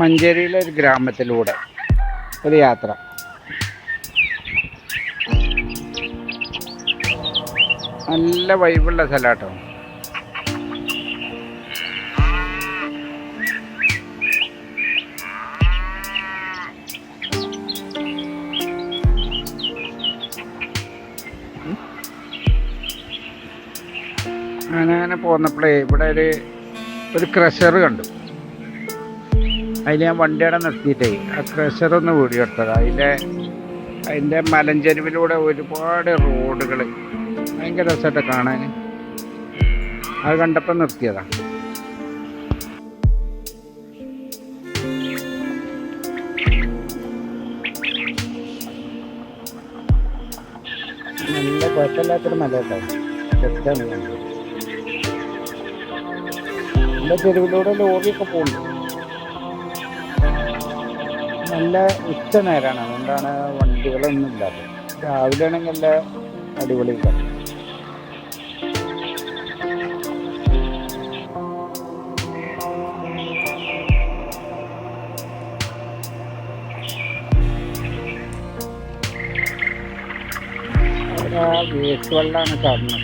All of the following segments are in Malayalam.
മഞ്ചേരിയിലെ ഒരു ഗ്രാമത്തിലൂടെ ഒരു യാത്ര. നല്ല വൈബുള്ള സ്ഥലാട്ടോ. അങ്ങനെ അങ്ങനെ പോന്നപ്പോഴേ ഇവിടെ ഒരു ഒരു ക്രഷർ കണ്ടു. അതിൽ ഞാൻ വണ്ടിയുടെ നിർത്തിയിട്ടേ. ആ വീഡിയോ എടുത്തത്. അതിന്റെ അതിന്റെ മലഞ്ചെരുവിലൂടെ ഒരുപാട് റോഡുകൾ ഭയങ്കര രസമായിട്ട് കാണാൻ അത് കണ്ടപ്പോൾ നിർത്തിയതാണ് നല്ല കുഴപ്പമില്ലാത്തൊരു മല കേട്ടോ രസമാണ് തെരുവിലൂടെ ലോറിയൊക്കെ പോകുന്നു നല്ല ഉച്ച നേരമാണ് അതുകൊണ്ടാണ് വണ്ടികളൊന്നും ഇല്ലാത്തത്. രാവിലെ ആണെങ്കിൽ നല്ല അടിപൊളി ആ വേസ്റ്റ് വെള്ളമാണ് കാരണം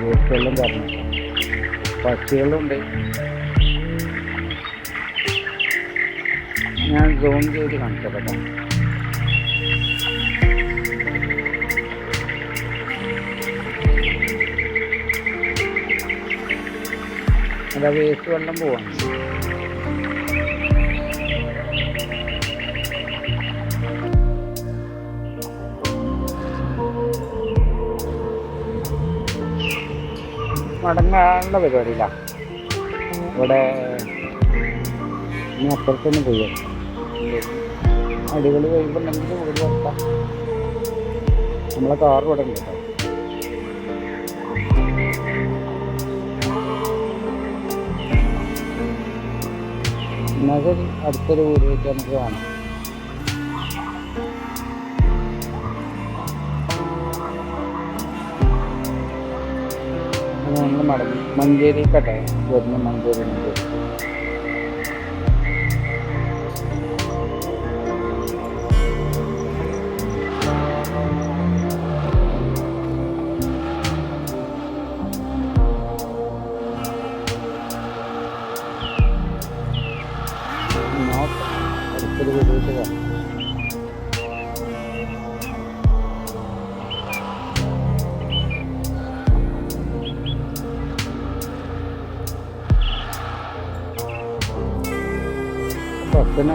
വേസ്റ്റ് വെള്ളം കാരണം പക്ഷികളുണ്ട്. ഞാൻ സോൺ ചെയ്ത് കാണിച്ചത് കേട്ടോ. അതാ വേസ്റ്റ് വെള്ളം പോവാണ്. മടങ്ങാനുള്ള പരിപാടിയില്ല. ഇവിടെ ഇനി അപ്പുറത്തൊന്നും പോയി നോക്കാം. അടിപൊളി നമുക്ക് വീട് വെക്കാം നമ്മളെ കാർ ഇവിടെ ഉണ്ട് കേട്ടോ. അടുത്തൊരു വീട് വെച്ച് നമുക്ക് കാണാം. നമ്മൾ മടങ്ങി. മഞ്ചേരിക്കട്ടെ വരുന്ന മഞ്ചേരി മഞ്ചേരി.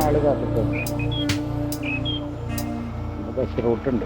ആൾ കാത്തിട്ടുണ്ട് ബസ് റൂട്ടുണ്ട്.